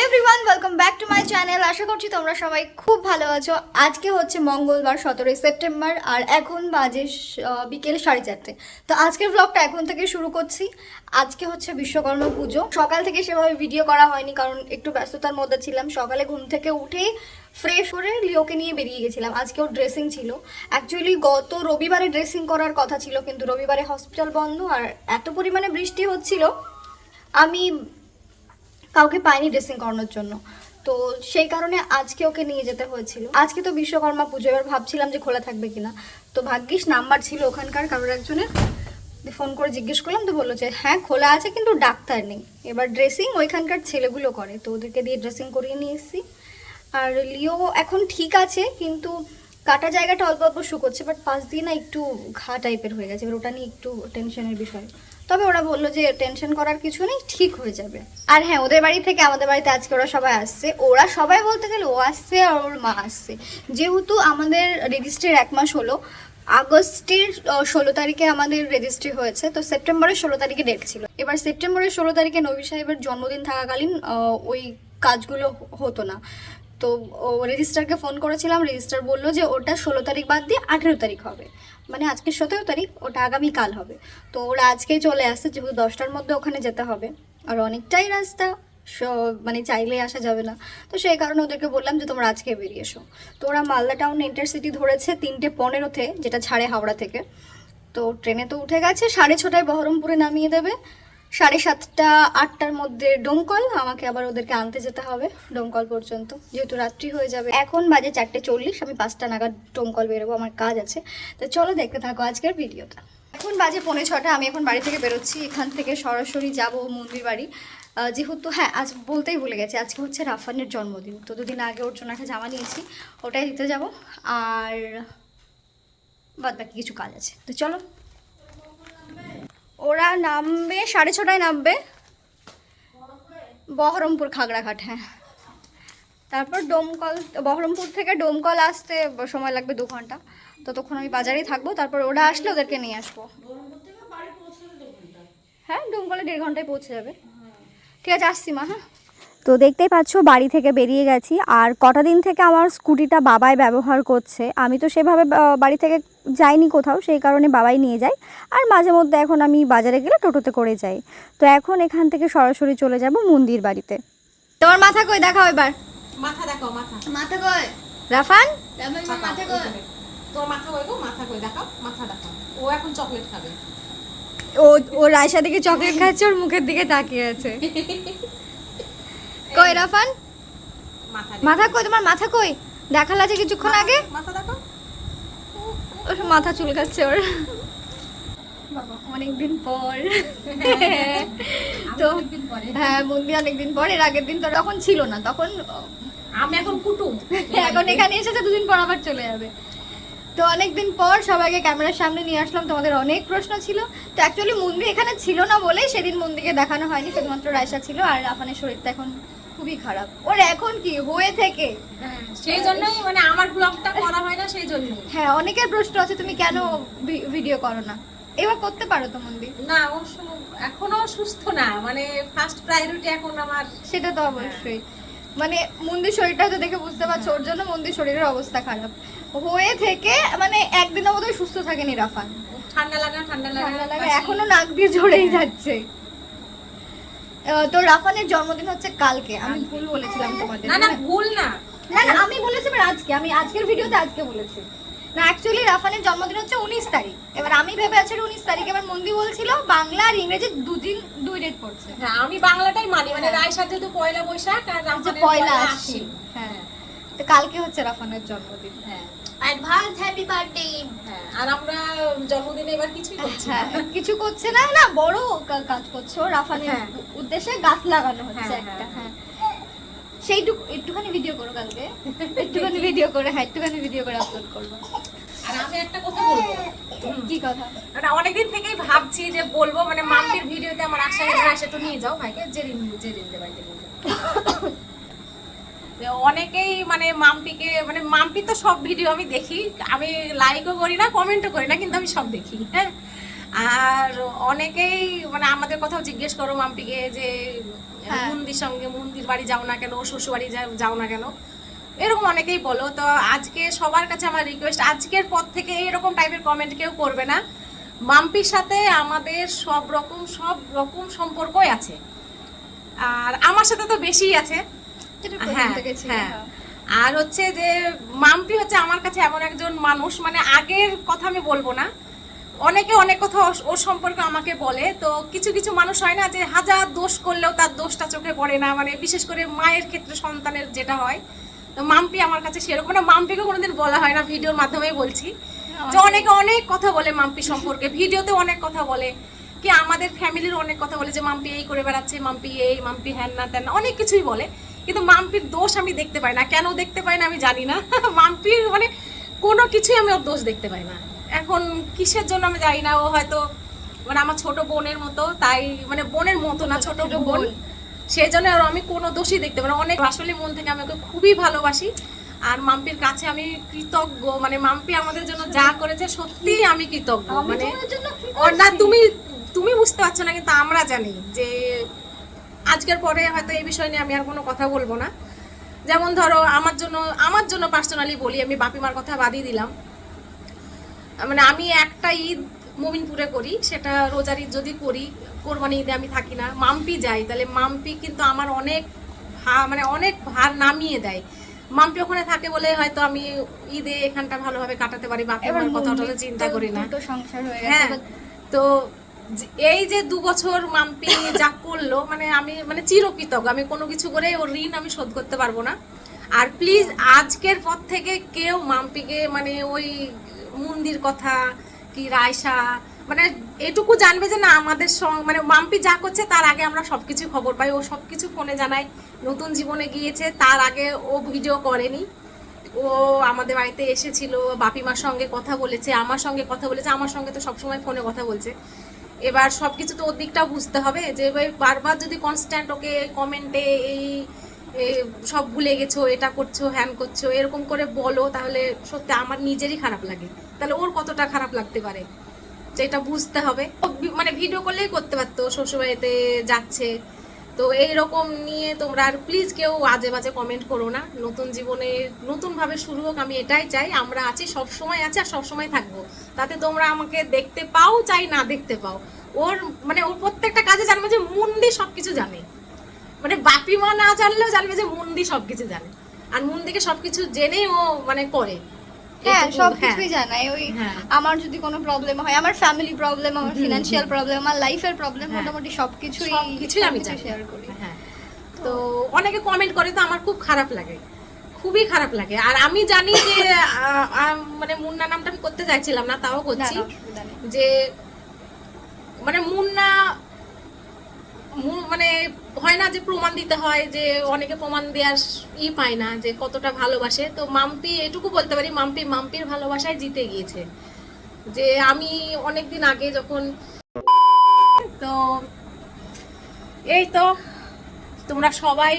Hello everyone welcome back to my channel আশা করছি তোমরা সবাই খুব ভালো আছো। আজকে হচ্ছে মঙ্গলবার, সতেরোই সেপ্টেম্বর, আর এখন বাজে বিকেল সাড়ে চারটে। তো আজকের ব্লগটা এখন থেকে শুরু করছি। আজকে হচ্ছে বিশ্বকর্মা পুজো। সকাল থেকে সেভাবে ভিডিও করা হয়নি, কারণ একটু ব্যস্ততার মধ্যে ছিলাম। সকালে ঘুম থেকে উঠেই ফ্রেশ করে লিওকে নিয়ে বেরিয়ে গেছিলাম। আজকে ওর ড্রেসিং ছিল। অ্যাকচুয়ালি গত রবিবারে ড্রেসিং করার কথা ছিল, কিন্তু রবিবারে হসপিটাল বন্ধ, আর এত পরিমাণে বৃষ্টি হচ্ছিল। আমি কাউকে পাইনি ড্রেসিং করানোর জন্য। তো সেই কারণে আজকে ওকে নিয়ে যেতে হয়েছিল। আজকে তো বিশ্বকর্মা পুজো, এবার ভাবছিলাম যে খোলা থাকবে কিনা। তো ভাগ্যিস নাম্বার ছিল ওখানকার, কারোর একজনের। ফোন করে জিজ্ঞেস করলাম, তো বলল যে হ্যাঁ খোলা আছে কিন্তু ডাক্তার নেই। এবার ড্রেসিং ওইখানকার ছেলেগুলো করে, তো ওদেরকে দিয়ে ড্রেসিং করিয়ে নিয়ে এসেছি। আর লিও এখন ঠিক আছে, কিন্তু কাটা জায়গাটা অল্প অল্প শুকোচ্ছে বাট পাশ দিয়ে না একটু ঘা টাইপের হয়ে গেছে। এবার ওটা নিয়ে একটু টেনশনের বিষয়। তবে ওরা বলল যে টেনশন করার কিছু নেই, ঠিক হয়ে যাবে। আর হ্যাঁ ওদের বাড়ি থেকে আমাদের বাড়িতে আজকে ওরা সবাই আসছে। ওরা সবাই বলতে গেলে ও আসছে আর ওর মা আসছে। যেহেতু আমাদের রেজিস্ট্রির এক মাস হলো, আগস্টের ষোলো তারিখে আমাদের রেজিস্ট্রি হয়েছে, তো সেপ্টেম্বরের ষোলো তারিখে ডেট ছিল। এবার সেপ্টেম্বরের ষোলো তারিখে নবী সাহেবের জন্মদিন থাকাকালীন ওই কাজগুলো হতো না। তো ও রেজিস্ট্রারকে ফোন করেছিলাম রেজিস্ট্রার বলল যে ওটা ষোলো তারিখ বাদ দিয়ে আঠেরো তারিখ হবে। মানে আজকে সতেরো তারিখ, ওটা আগামীকাল হবে। তো ওরা আজকেই চলে আসছে, যেহেতু দশটার মধ্যে ওখানে যেতে হবে। আর অনেকটাই রাস্তা মানে চাইলে আসা যাবে না। তো সেই কারণে ওদেরকে বললাম যে, তোমরা আজকে বেরিয়ে এসো। তো ওরা মালদা টাউন ইন্টারসিটি ধরেছে তিনটে পনেরোতে, যেটা ছাড়ে হাওড়া থেকে। তো ট্রেনে তো উঠে গেছে, সাড়ে ছটায় বহরমপুরে নামিয়ে দেবে। সাড়ে সাতটা, আটটার মধ্যে ডোমকল আমাকে আবার ওদেরকে আনতে যেতে হবে ডোমকল পর্যন্ত। যেহেতু রাত্রি হয়ে যাবে। এখন বাজে চারটে চল্লিশ, আমি পাঁচটা নাগাদ ডোমকল বেরোবো, আমার কাজ আছে। তো চলো দেখতে থাকো আজকের ভিডিওটা। এখন বাজে পৌনে ছটা, আমি এখন বাড়ি থেকে বেরোচ্ছি। এখান থেকে সরাসরি যাব মন্দির বাড়ি। যেহেতু হ্যাঁ আজ বলতেই ভুলে গেছি, আজকে হচ্ছে রাফানের জন্মদিন। তো দুদিন আগে ওর জন্য একটা জামা নিয়েছি, ওটাই দিতে যাব। আর বাদ বাকি কিছু কাজ আছে। তো চলো ওরা নামবে, সাড়ে ছটায় নামবে। বহরমপুর খাগড়াঘাট হ্যাঁ। তারপর ডোমকল, বহরমপুর থেকে ডোমকল আসতে সময় লাগবে দু ঘণ্টা। ততক্ষণ আমি বাজারেই থাকব, তারপর ওরা আসলে ওদেরকে নিয়ে আসব। হ্যাঁ ডোমকলে দেড় ঘন্টায় পৌঁছে যাবে। ঠিক আছে, আসছি মা হ্যাঁ। তো দেখতেই পাচ্ছ, বাড়ি থেকে বেরিয়ে গেছি। আর কটা দিন থেকে আমার স্কুটিটা বাবাই ব্যবহার করছে। আমি তো সেভাবে বাড়ি থেকে যাইনি কোথাও সেই কারণে বাবাই নিয়ে যায়। আর মাঝে মধ্যে এখন আমি বাজারে গেলে টোটোতে করে যাই। তো এখন এখান থেকে সরাসরি চলে যাব মন্দির বাড়িতে। তোমার মাথা কই? দেখাও এবার। মাথা দেখো মাথা। মাথা কই? রাফান? মাথা কই? তোর মাথা কই গো? মাথা কই? দেখাও মাথা দেখাও। ও এখন চকলেট খাবে। ও ও রায়সা দিকে চকলেট খাচ্ছে ওর মুখের দিকে তাকিয়ে আছে। কই রাফান? মাথা মাথা কই? তোমার মাথা কই? দেখাল আছে কিছুক্ষণ আগে। মাথা দেখো ওর মাথা চুলকাচ্ছে ওর। অনেকদিন পর। তো হ্যাঁ মন্দির অনেকদিন পর এর আগের দিন তো তখন ছিল না তখন আমি এখন কুটুম এখন এখানে এসেছে দুদিন পর আবার চলে যাবে। তো অনেকদিন পর সবাইকে ক্যামেরার সামনে নিয়ে আসলাম তোমাদের অনেক প্রশ্ন ছিল। তো অ্যাকচুয়ালি মন্দির এখানে ছিল না বলেই সেদিন মন্দিরকে দেখানো হয়নি শুধুমাত্র রায়সা ছিল আর আফানের শরীরটা এখন খুবই খারাপ। ওর এখন কি? হয়ে থেকে। সেই জন্যই মানে আমার ব্লগটা করা হয় না সেই জন্যই। হ্যাঁ অনেকের প্রশ্ন আছে তুমি কেন ভিডিও করো না? এবার করতে পারো তো মন্দির না ও এখনও সুস্থ না মানে ফার্স্ট প্রায়োরিটি এখন আমার। সেটা তো অবশ্যই। মানে মন্দির শরীরটা তো দেখে বুঝতে পারছ ওর জন্য মন্দির শরীরের অবস্থা খারাপ। হয়ে থেকে মানে একদিনের মতোই সুস্থ থাকেনি রাফান। ঠান্ডা লাগা ঠান্ডা লাগা এখনও নাক দিয়ে ঝরেই যাচ্ছে। তো রাফানের জন্মদিন হচ্ছে কালকে। আমি ভুল বলেছিলাম তোমাদের। না না ভুল না। না না আমি বলেছি এবার আজকে। আমি আজকের ভিডিওতে আজকে বলেছি। না অ্যাকচুয়ালি রাফানের জন্মদিন হচ্ছে উনিশ তারিখ। এবার আমি ভেবে আছি উনিশ তারিখ এবার মন্দি বলছিল বাংলা আর ইংরেজি দুদিন দুই ডেট পড়ছে হ্যাঁ আমি বাংলাটাই মানি। মানে হ্যাঁ। সাথে তো পয়লা বৈশাখ আর পয়লা আশ্বিন। হ্যাঁ। তো কালকে হচ্ছে রাফানের জন্মদিন। হ্যাঁ। অ্যাডভান্স হ্যাপি বার্থডে হ্যাঁ আর আমরা জন্মদিনে এবার কিছুই করছি না। হ্যাঁ কিছু করছে না না বড় কাজ করছ রাফানের হ্যাঁ। উদ্দেশ্যে গাছ লাগানো হচ্ছে হ্যাঁ, একটা। হ্যাঁ, হ্যাঁ সেইটুকু একটুখানি ভিডিও করো কালকে। একটুখানি ভিডিও করে হ্যাঁ একটুখানি ভিডিও করে আপলোড করব। আর আমি একটা কথা বলব। কি কথা? মানে অনেকদিন থেকেই ভাবছি যে বলব মানে মাম্পির ভিডিওতে আমার আশা আশা তো নিয়ে যাও ভাইকে জেরিন জেরিন দে ভাইকে অনেকেই মানে মাম্পিকে মানে মাম্পি তো সব ভিডিও আমি দেখি। আমি লাইকও করি না কমেন্টও করি না কিন্তু আমি সব দেখি হ্যাঁ। আর অনেকেই মানে আমাদের কথাও জিজ্ঞেস করো মাম্পিকে যে হ্যাঁ। মন্দির সঙ্গে মন্দির বাড়ি যাও না কেন শ্বশুর বাড়ি যাও- না কেন? এরকম অনেকেই বলো। তো আজকে সবার কাছে আমার রিকোয়েস্ট আজকের পর থেকে এরকম টাইপের কমেন্ট কেউ করবে না। মাম্পির সাথে আমাদের সব রকম সব রকম সম্পর্কই আছে। আর আমার সাথে তো বেশিই আছে। হ্যাঁ, হ্যাঁ। হ্যাঁ। আর হচ্ছে যে মাম্পি হচ্ছে আমার কাছে এমন একজন মানুষ মানে আগের কথা আমি বলব না। অনেকে অনেক কথা ওর- ওর সম্পর্কে আমাকে বলে। তো কিছু কিছু মানুষ হয় না যে হাজার দোষ করলেও তার দোষটা চোখে পড়ে না। মানে বিশেষ করে মায়ের ক্ষেত্রে সন্তানের যেটা হয় তো মাম্পি আমার কাছে সেরকম না। মাম্পিকে কোনোদিন বলা হয় না ভিডিওর মাধ্যমেই বলছি। যে অনেকে অনেক কথা বলে মাম্পি সম্পর্কে। ভিডিওতে অনেক কথা বলে। কি আমাদের ফ্যামিলির অনেক কথা বলে যে মাম্পি এই করে বেড়াচ্ছে মাম্পি এই মাম্পি হ্যান না তেন অনেক কিছুই বলে। কিন্তু মাম্পির দোষ আমি দেখতে পাই না। কেন দেখতে পাই না আমি জানি না। মাম্পির মানে কোনো কিছুই আমি ওর দোষ দেখতে পাই না। এখন কিসের জন্য আমি জানি না। ও হয়তো মানে আমার ছোট বোনের মতো তাই মানে বোনের মতো না ছোট বোন। সেই জন্য আর আমি কোনো দোষই দেখতে পাই না। অনেক আসলে মন থেকে আমি ওকে খুবই ভালোবাসি। আর মাম্পির কাছে আমি কৃতজ্ঞ। মানে মাম্পি আমাদের জন্য যা করেছে সত্যিই আমি কৃতজ্ঞ। মানে না তুমি তুমি বুঝতে পারছ না কিন্তু আমরা জানি যে আজকের পরে হয়তো এই বিষয় নিয়ে আমি আর কোনো কথা বলব না। যেমন ধরো আমার জন্য আমার জন্য পার্সোনালি বলি আমি বাপিমার কথা বাদই দিলাম। মানে আমি একটা ঈদ মোমিনপুরে করি সেটা রোজার ঈদ যদি করি কোরবানি ঈদে আমি থাকি না। মাম্পি যাই তাহলে মাম্পি কিন্তু আমার অনেক ভা- মানে অনেক ভার নামিয়ে দেয়। মাম্পি ওখানে থাকে বলে হয়তো আমি ঈদে এখানটা ভালোভাবে কাটাতে পারি বাপিমার কথা চিন্তা করি না। হ্যাঁ তো এই যে দু বছর মাম্পি যা করল মানে আমি মানে চিরকৃতজ্ঞ। আমি কোনো কিছু করে ওর ঋণ আমি শোধ করতে পারব না। আর প্লিজ আজকের পর থেকে কেউ মাম্পিকে মানে ওই মন্দির কথা কি রায়সা মানে এটুকু জানবে যে না, আমাদের সঙ্গ মানে মাম্পি যা করছে, তার আগে আমরা সবকিছু খবর পাই। ও সব কিছু ফোনে জানাই নতুন জীবনে গিয়েছে, তার আগে ও ভিডিও করেনি। ও আমাদের বাড়িতে এসেছিল, বাপিমার সঙ্গে কথা বলেছে, আমার সঙ্গে কথা বলেছে, আমার সঙ্গে তো সবসময় ফোনে কথা বলছে। এবার সব কিছু তো ওর দিকটাও বুঝতে হবে যে বারবার যদি কনস্ট্যান্ট ওকে কমেন্টে এই সব ভুলে গেছো, এটা করছ, হ্যান করছ, এরকম করে বলো, তাহলে সত্যি আমার নিজেরই খারাপ লাগে। তাহলে ওর কতটা খারাপ লাগতে পারে? এটা বুঝতে হবে। মানে ভিডিও করলেই করতে পারতো, শ্বশুরবাড়িতে যাচ্ছে। তো এই রকম নিয়ে তোমরা আর প্লিজ কেউ আজে বাজে কমেন্ট করো না। নতুন জীবনে নতুন ভাবে শুরু হোক, আমি এটাই চাই। আমরা আছি সব সময় আছি আর সব সময় থাকব। তাতে তোমরা আমাকে দেখতে পাও চাই, না দেখতে পাও। ওর মানে ওর প্রত্যেকটা কাজে জানবে যে মুন্ডি সবকিছু জানে। মানে বাপি মা না জানলেও জানবে যে মুন্ডি সবকিছু জানে। আর মুন্ডিকে সবকিছু জেনেই ও মানে করে। হ্যাঁ সব। কিছুই জানাই ওই হ্যাঁ। আমার যদি কোনো প্রবলেম হয় আমার ফ্যামিলি প্রবলেম আমার ফিনান্সিয়াল প্রবলেম আমার লাইফের প্রবলেম হ্যাঁ। মোটামুটি সবকিছুই সবকিছুই আমি জানি শেয়ার করি হ্যাঁ তো অনেকে কমেন্ট করে তো আমার খুব খারাপ লাগে খুবই খারাপ লাগে আর আমি জানি যে মানে মুন্না নামটা আমি করতে চাইছিলাম না তাও করছি। যে মানে মুন্না মানে হয় না যে প্রমাণ দিতে হয় যে অনেকে প্রমাণ দেওয়ার ই পায় না যে কতটা ভালোবাসে। তো মাম্পি, এটুকু বলতে পারি, মাম্পি, মাম্পির ভালোবাসায় জিতে গিয়েছে। যে আমি অনেক দিন আগে যখন তো এই তো, তোমরা সবাই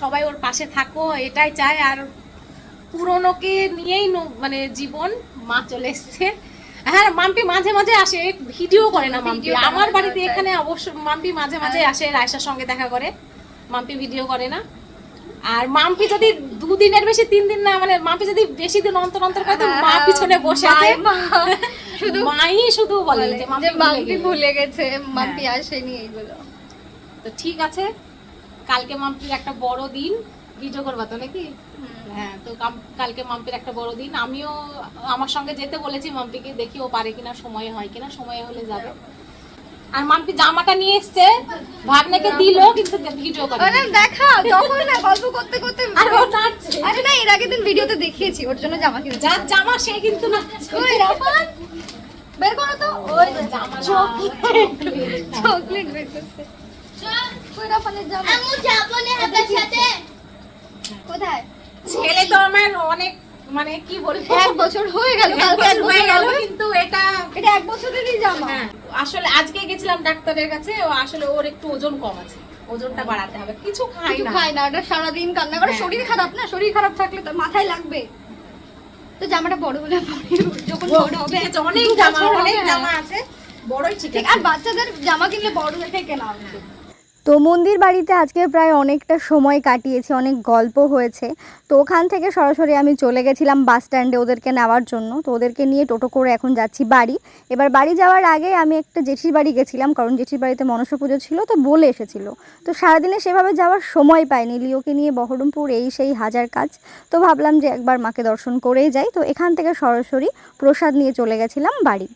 সবাই ওর পাশে থাকো, এটাই চাই। আর পুরনোকে নিয়েই মানে জীবন মা চলে এসছে। হ্যাঁ মাম্পি মাঝে মাঝে আসে ভিডিও করে না মাম্পি। আমার বাড়িতে এখানে অবশ্য মাম্পি মাঝে মাঝে আসে রায়সার সঙ্গে দেখা করে। মাম্পি ভিডিও করে না। আর মাম্পি যদি দুদিনের বেশি তিন দিন না মানে মাম্পি যদি বেশি দিন অন্তর অন্তর করে তো মা পিছনে বসে আছে। শুধু মাই শুধু বলে যে মাম্পি ভুলে গেছে। ভুলে গেছে মাম্পি আসেনি এইগুলো। তো ঠিক আছে কালকে মাম্পির একটা বড় দিন। ভিডিও করবা তো নাকি? হ্যাঁ তো কালকে মাম্পির একটা বড় দিন। আমিও আমার সঙ্গে যেতে বলেছি মাম্পিকে দেখি ও পারে কিনা সময় হয় কিনা সময় হলে যাবে। আর মাম্পি জামাটা নিয়ে এসছে ভাগ্নেকে দিল কিন্তু ভিডিও করে আরে দেখা তখন না গল্প করতে করতে আর ও নাচছে। আরে না এর আগের দিন ভিডিওতে দেখিয়েছি ওর জন্য জামা কিনেছি যার জামা সে কিন্তু নাচছে। ওই রাফান বের করো তো। ওই জামা চকলেট বের করছে। ওই রাফানের জামা? আমু যাব না হাতের সাথে। কোথায়? ছেলে তো আমার অনেক মানে কি বলব? এক বছর হয়ে গেল কালকে এক বছর গেল কিন্তু এটা এটা এক বছরেরই জামা। হ্যাঁ আসলে আজকে গেছিলাম ডাক্তারের কাছে ও আসলে ওর একটু ওজন কম আছে ওজনটা বাড়াতে হবে কিছু কিছু না। খায় না সারাদিন কান্না করে হ্যাঁ, শরীর। খারাপ না শরীর খারাপ থাকলে তো মাথায় লাগবে। তো জামাটা বড় হলে যখন বড় হবে অনেক জামা অনেক জামা হ্যাঁ। আছে বড়ই ঠিক ঠিক আর বাচ্চাদের জামা কিনলে বড় দেখে কেনা উচিত তো মন্দির বাড়িতে আজকে প্রায় অনেকটা সময় কাটিয়েছি, অনেক গল্প হয়েছে। তো ওখান থেকে সরাসরি আমি চলে গেছিলাম বাস স্ট্যান্ডে ওদেরকে নেওয়ার জন্য। তো ওদেরকে নিয়ে টোটো করে এখন যাচ্ছি বাড়ি। এবার বাড়ি যাওয়ার আগে আমি একটা জেঠির বাড়ি গেছিলাম, কারণ জেঠির বাড়িতে মনসা পুজো ছিল, তো বলে এসেছিল। তো সারাদিনে সেভাবে যাওয়ার সময় পাইনি। লিওকে নিয়ে বহরমপুর এই সেই হাজার কাজ। তো ভাবলাম যে একবার মাকে দর্শন করেই যাই। তো এখান থেকে সরাসরি প্রসাদ নিয়ে চলে গেছিলাম বাড়ি।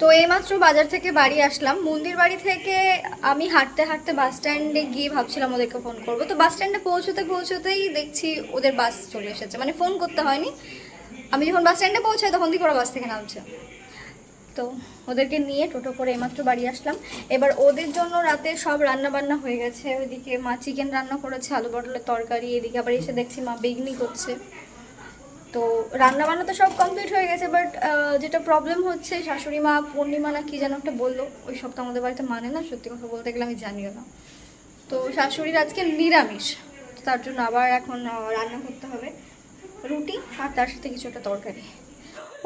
তো এইমাত্র বাজার থেকে বাড়ি আসলাম। মন্দির বাড়ি থেকে আমি হাঁটতে হাঁটতে বাস স্ট্যান্ডে গিয়ে ভাবছিলাম ওদেরকে ফোন করব। তো বাস স্ট্যান্ডে পৌঁছতে পৌঁছতেই দেখছি ওদের বাস চলে এসেছে। মানে ফোন করতে হয়নি। আমি যখন বাস স্ট্যান্ডে পৌঁছাই তখন দিকে ওরা বাস থেকে নামছে। তো ওদেরকে নিয়ে টোটো করে এইমাত্র বাড়ি আসলাম। এবার ওদের জন্য রাতে সব রান্না বান্না হয়ে গেছে। ওইদিকে মা চিকেন রান্না করেছে, আলু পটলের তরকারি, এদিকে আবার এসে দেখছি মা বেগনি করছে। তো রান্না বান্না তো সব কমপ্লিট হয়ে গেছে বাট যেটা প্রবলেম হচ্ছে, শাশুড়ি মা, পূর্ণিমা না কি যেন একটা বলল, ওই সব তো আমাদের বাড়িতে মানে না, সত্যি কথা বলতে গেলে আমি জানিও না। তো শাশুড়ির আজকে নিরামিষ, তার জন্য আবার এখন রান্না করতে হবে। রুটি আর তার সাথে কিছু একটা তরকারি।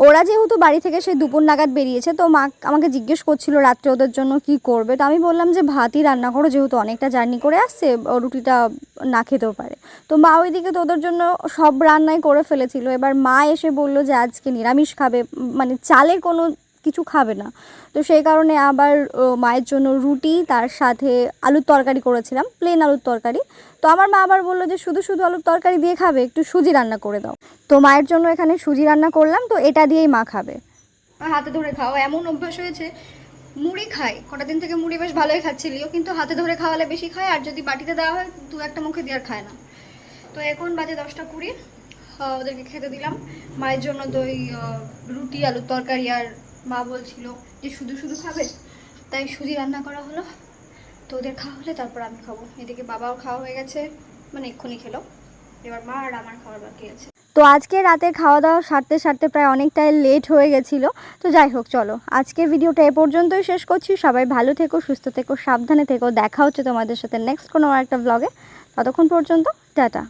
ওরা যেহেতু বাড়ি থেকে সেই দুপুর নাগাদ বেরিয়েছে, তো মা আমাকে জিজ্ঞেস করছিল রাত্রে ওদের জন্য কি করবে। তো আমি বললাম যে ভাতই রান্না করো, যেহেতু অনেকটা জার্নি করে আসছে রুটিটা না খেতেও পারে। তো মা ওইদিকে তো ওদের জন্য সব রান্নাই করে ফেলেছিল। এবার মা এসে বলল যে আজকে নিরামিষ খাবে মানে চালের কোনো কিছু খাবে না। তো সেই কারণে আবার মায়ের জন্য রুটি, তার সাথে আলুর তরকারি করেছিলাম প্লেন আলুর তরকারি। তো আমার মা আবার বলল যে, শুধু শুধু আলুর তরকারি দিয়ে খাবে, একটু সুজি রান্না করে দাও। তো মায়ের জন্য এখানে সুজি রান্না করলাম, তো এটা দিয়েই মা খাবে। হাতে ধরে খাও এমন অভ্যাস হয়েছে, মুড়ি খায়। কটা দিন থেকে মুড়ি বেশ ভালোই খাচ্ছিলিও কিন্তু হাতে ধরে খাওয়ালে বেশি খায়, আর যদি বাটিতে দেওয়া হয়, দু একটা মুখে দিয়ে আর খায় না। তো এখন বাজে দশটা কুড়ি ওদেরকে খেতে দিলাম। মায়ের জন্য দই রুটি, আলুর তরকারি, আর মা বলছিল যে, শুধু শুধু খাবে? তাই সুজি রান্না করা হলো। তো ওদের খাওয়া হলে তারপর আমি খাব। এদিকে বাবাও খাওয়া হয়ে গেছে মানে এক্ষুনি খেলো। এবার মা আর আমার খাওয়ার বাকি আছে। তো আজকে রাতে খাওয়া দাওয়া সারতে সারতে প্রায় অনেকটাই লেট হয়ে গেছিল। তো যাই হোক, চলো। আজকের ভিডিওটা এ পর্যন্তই শেষ করছি। সবাই ভালো থেকো, সুস্থ থেকো, সাবধানে থেকো। দেখা হচ্ছে তোমাদের সাথে নেক্সট কোনো একটা ব্লগে ততক্ষণ পর্যন্ত, টাটা।